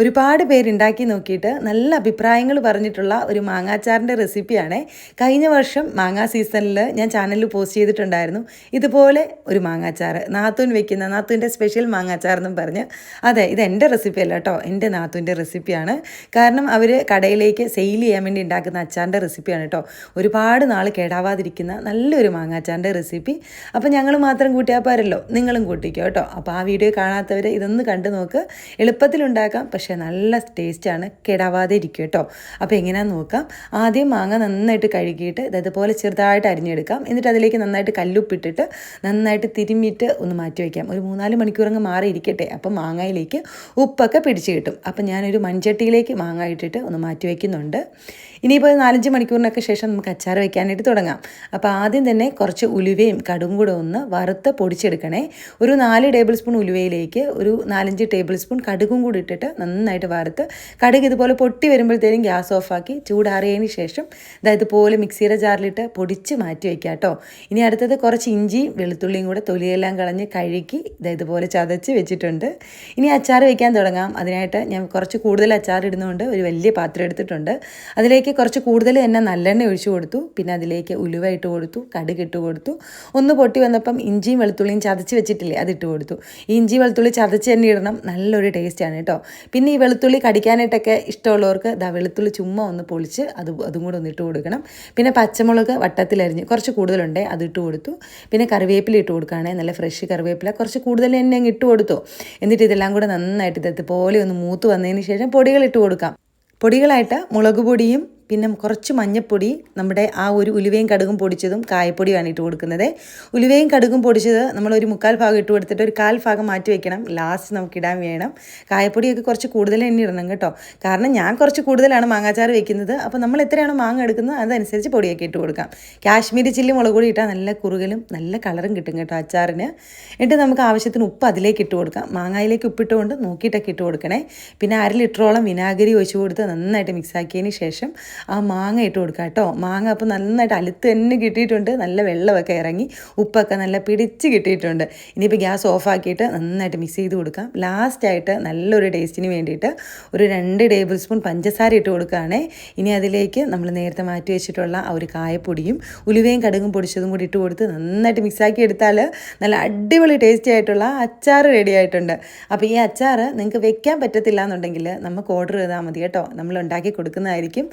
ഒരുപാട് പേരുണ്ടാക്കി നോക്കിയിട്ട് നല്ല അഭിപ്രായങ്ങൾ പറഞ്ഞിട്ടുള്ള ഒരു മാങ്ങാച്ചാറിന്റെ റെസിപ്പിയാണ്. കഴിഞ്ഞ വർഷം മാങ്ങാ സീസണിൽ ഞാൻ ചാനലിൽ പോസ്റ്റ് ചെയ്തിട്ടുണ്ടായിരുന്നു. ഇതുപോലെ ഒരു മാങ്ങാച്ചാറ് നാത്തൂൻ വെക്കുന്ന നാത്തൂന്റെ സ്പെഷ്യൽ മാങ്ങാച്ചാർ എന്നും പറഞ്ഞ്. അതെ ഇത് എന്റെ റെസിപ്പി അല്ല കേട്ടോ എന്റെ നാത്തൂന്റെ റെസിപ്പിയാണ്. കാരണം അവർ കടയിലേക്ക് സെയിൽ ചെയ്യാൻ വേണ്ടി ഉണ്ടാക്കുന്ന അച്ചാറിന്റെ റെസിപ്പിയാണ് കേട്ടോ. ഒരുപാട് നാൾ കേടാവാതിരിക്കുന്ന നല്ലൊരു മാങ്ങാച്ചാറിന്റെ റെസിപ്പി. അപ്പോൾ ഞങ്ങൾ മാത്രം കൂട്ടിയാൽ പോരല്ലോ നിങ്ങളും കൂട്ടിക്കോ കേട്ടോ. അപ്പോൾ ആ വീഡിയോ കാണാത്തവർ ഇതൊന്ന് കണ്ടു നോക്ക്. എളുപ്പത്തിലുണ്ടാക്കാം പക്ഷേ നല്ല ടേസ്റ്റാണ്. കെടാവാതെ ഇരിക്കും കേട്ടോ. അപ്പോൾ എങ്ങനെയാണെന്ന് നോക്കാം. ആദ്യം മാങ്ങ നന്നായിട്ട് കഴുകിയിട്ട് ഇത് ഇതുപോലെ ചെറുതായിട്ട് അരിഞ്ഞെടുക്കാം. എന്നിട്ട് അതിലേക്ക് നന്നായിട്ട് കല്ലുപ്പിട്ടിട്ട് നന്നായിട്ട് തിരുമ്മിയിട്ട് ഒന്ന് മാറ്റി വയ്ക്കാം. ഒരു മൂന്നാൽ മണിക്കൂറങ്ങ് മാറിയിരിക്കട്ടെ. അപ്പം മാങ്ങയിലേക്ക് ഉപ്പൊക്കെ പിടിച്ച് കിട്ടും. അപ്പം ഞാനൊരു മൺചട്ടിയിലേക്ക് മാങ്ങ ഇട്ടിട്ട് ഒന്ന് മാറ്റി വയ്ക്കുന്നുണ്ട്. ഇനിയിപ്പോൾ നാലഞ്ച് മണിക്കൂറിനൊക്കെ ശേഷം നമുക്ക് അച്ചാർ വയ്ക്കാനായിട്ട് തുടങ്ങാം. അപ്പോൾ ആദ്യം തന്നെ കുറച്ച് ഉലുവയും കടും കൂടെ ഒന്ന് വറുത്ത് പൊടിച്ചെടുക്കണേ. ഒരു നാല് ടേബിൾ സ്പൂൺ ഉലുവയിലേക്ക് ഒരു നാലഞ്ച് ടേബിൾ സ്പൂൺ കടുകും കൂടി ഇട്ടിട്ട് നന്നായിട്ട് വറുത്ത് കടുക് ഇതുപോലെ പൊട്ടി വരുമ്പോഴത്തേനും ഗ്യാസ് ഓഫാക്കി ചൂടാറിയതിന് ശേഷം ഇതാ ഇതുപോലെ മിക്സിയുടെ ജാറിലിട്ട് പൊടിച്ച് മാറ്റി വയ്ക്കുക കേട്ടോ. ഇനി അടുത്തത് കുറച്ച് ഇഞ്ചിയും വെളുത്തുള്ളിയും കൂടെ തൊലിയെല്ലാം കളഞ്ഞ് കഴുകി ഇതാ ഇതുപോലെ ചതച്ച് വെച്ചിട്ടുണ്ട്. ഇനി അച്ചാർ വയ്ക്കാൻ തുടങ്ങാം. അതിനായിട്ട് ഞാൻ കുറച്ച് കൂടുതൽ അച്ചാർ ഇടുന്നതുകൊണ്ട് ഒരു വലിയ പാത്രം എടുത്തിട്ടുണ്ട്. അതിലേക്ക് കുറച്ച് കൂടുതൽ തന്നെ നല്ലെണ്ണ ഒഴിച്ചു കൊടുത്തു. പിന്നെ അതിലേക്ക് ഉലുവ ഇട്ട് കൊടുത്തു കടുക് ഇട്ട് കൊടുത്തു. ഒന്ന് പൊട്ടി വന്നപ്പം ഇഞ്ചിയും വെളുത്തുള്ളിയും ചതച്ച് വെച്ചിട്ടില്ലേ അതിട്ട് കൊടുത്തു. ഇഞ്ചി വെളുത്തുള്ളി ചതച്ച് തന്നെ ഇടണം. നല്ലൊരു ടേസ്റ്റാണ് കേട്ടോ. പിന്നെ ഈ വെളുത്തുള്ളി കടിക്കാനായിട്ടൊക്കെ ഇഷ്ടമുള്ളവർക്ക് ദാ വെളുത്തുള്ളി ചുമ്മാ ഒന്ന് പൊളിച്ച് അത് അതും കൂടെ ഒന്ന് ഇട്ട് കൊടുക്കണം. പിന്നെ പച്ചമുളക് വട്ടത്തിലരിഞ്ഞ് കുറച്ച് കൂടുതലുണ്ട് അത് ഇട്ട് കൊടുത്തു. പിന്നെ കറിവേപ്പില ഇട്ട് കൊടുക്കുകയാണെങ്കിൽ നല്ല ഫ്രഷ് കറിവേപ്പില. കുറച്ച് കൂടുതൽ തന്നെ അങ്ങ് ഇട്ട് കൊടുത്തു. എന്നിട്ട് ഇതെല്ലാം കൂടെ നന്നായിട്ട് പോലെ ഒന്ന് മൂത്ത് വന്നതിന് ശേഷം പൊടികൾ ഇട്ട് കൊടുക്കാം. പൊടികളായിട്ട് മുളക് പൊടിയും പിന്നെ കുറച്ച് മഞ്ഞൾപ്പൊടി നമ്മുടെ ആ ഒരു ഉലുവയും കടുകും പൊടിച്ചതും കായപ്പൊടിയാണ് ഇട്ട് കൊടുക്കുന്നത്. ഉലുവയും കടുകും പൊടിച്ചത് നമ്മൾ ഒരു മുക്കാൽ ഭാഗം ഇട്ട് കൊടുത്തിട്ട് ഒരു കാൽ ഭാഗം മാറ്റി വെക്കണം. ലാസ്റ്റ് നമുക്ക് ഇടാൻ വേണം. കായപ്പൊടിയൊക്കെ കുറച്ച് കൂടുതൽ എണ്ണ ഇടണം കേട്ടോ. കാരണം ഞാൻ കുറച്ച് കൂടുതലാണ് മാങ്ങാച്ചാർ വെക്കുന്നത്. അപ്പോൾ നമ്മൾ എത്രയാണ് മാങ്ങ എടുക്കുന്നത് അതനുസരിച്ച് പൊടിയൊക്കെ ഇട്ട് കൊടുക്കാം. കാശ്മീരി ചില്ലി മുളക് പൊടി ഇട്ടാൽ നല്ല കുറുകലും നല്ല കളറും കിട്ടും കേട്ടോ അച്ചാറിന്. എന്നിട്ട് നമുക്ക് ആവശ്യത്തിന് ഉപ്പ് അതിലേക്ക് ഇട്ട് കൊടുക്കാം. മാങ്ങയിലേക്ക് ഉപ്പിട്ടുകൊണ്ട് നോക്കിയിട്ടൊക്കെ ഇട്ട് കൊടുക്കണേ. പിന്നെ അര ലിറ്ററോളം വിനാഗിരി ഒഴിച്ചു കൊടുത്ത് നന്നായിട്ട് മിക്സ് ആക്കിയതിന് ശേഷം ആ മാങ്ങ ഇട്ട് കൊടുക്കുക കേട്ടോ. മാങ്ങ അപ്പോൾ നന്നായിട്ട് അലുത്ത് തന്നെ കിട്ടിയിട്ടുണ്ട്. നല്ല വെള്ളമൊക്കെ ഇറങ്ങി ഉപ്പൊക്കെ നല്ല പിടിച്ച് കിട്ടിയിട്ടുണ്ട്. ഇനിയിപ്പോൾ ഗ്യാസ് ഓഫാക്കിയിട്ട് നന്നായിട്ട് മിക്സ് ചെയ്ത് കൊടുക്കാം. ലാസ്റ്റായിട്ട് നല്ലൊരു ടേസ്റ്റിന് വേണ്ടിയിട്ട് ഒരു രണ്ട് ടേബിൾ സ്പൂൺ പഞ്ചസാര ഇട്ട് കൊടുക്കുകയാണേ. ഇനി അതിലേക്ക് നമ്മൾ നേരത്തെ മാറ്റി വെച്ചിട്ടുള്ള ആ ഒരു കായപ്പൊടിയും ഉലുവയും കടുകും പൊടിച്ചതും കൂടി ഇട്ട് കൊടുത്ത് നന്നായിട്ട് മിക്സാക്കി എടുത്താൽ നല്ല അടിപൊളി ടേസ്റ്റി ആയിട്ടുള്ള അച്ചാർ റെഡി ആയിട്ടുണ്ട്. അപ്പോൾ ഈ അച്ചാർ നിങ്ങൾക്ക് വെക്കാൻ പറ്റത്തില്ല എന്നുണ്ടെങ്കിൽ നമുക്ക് ഓർഡർ ചെയ്താൽ മതി കേട്ടോ. നമ്മൾ ഉണ്ടാക്കി കൊടുക്കുന്നതായിരിക്കും.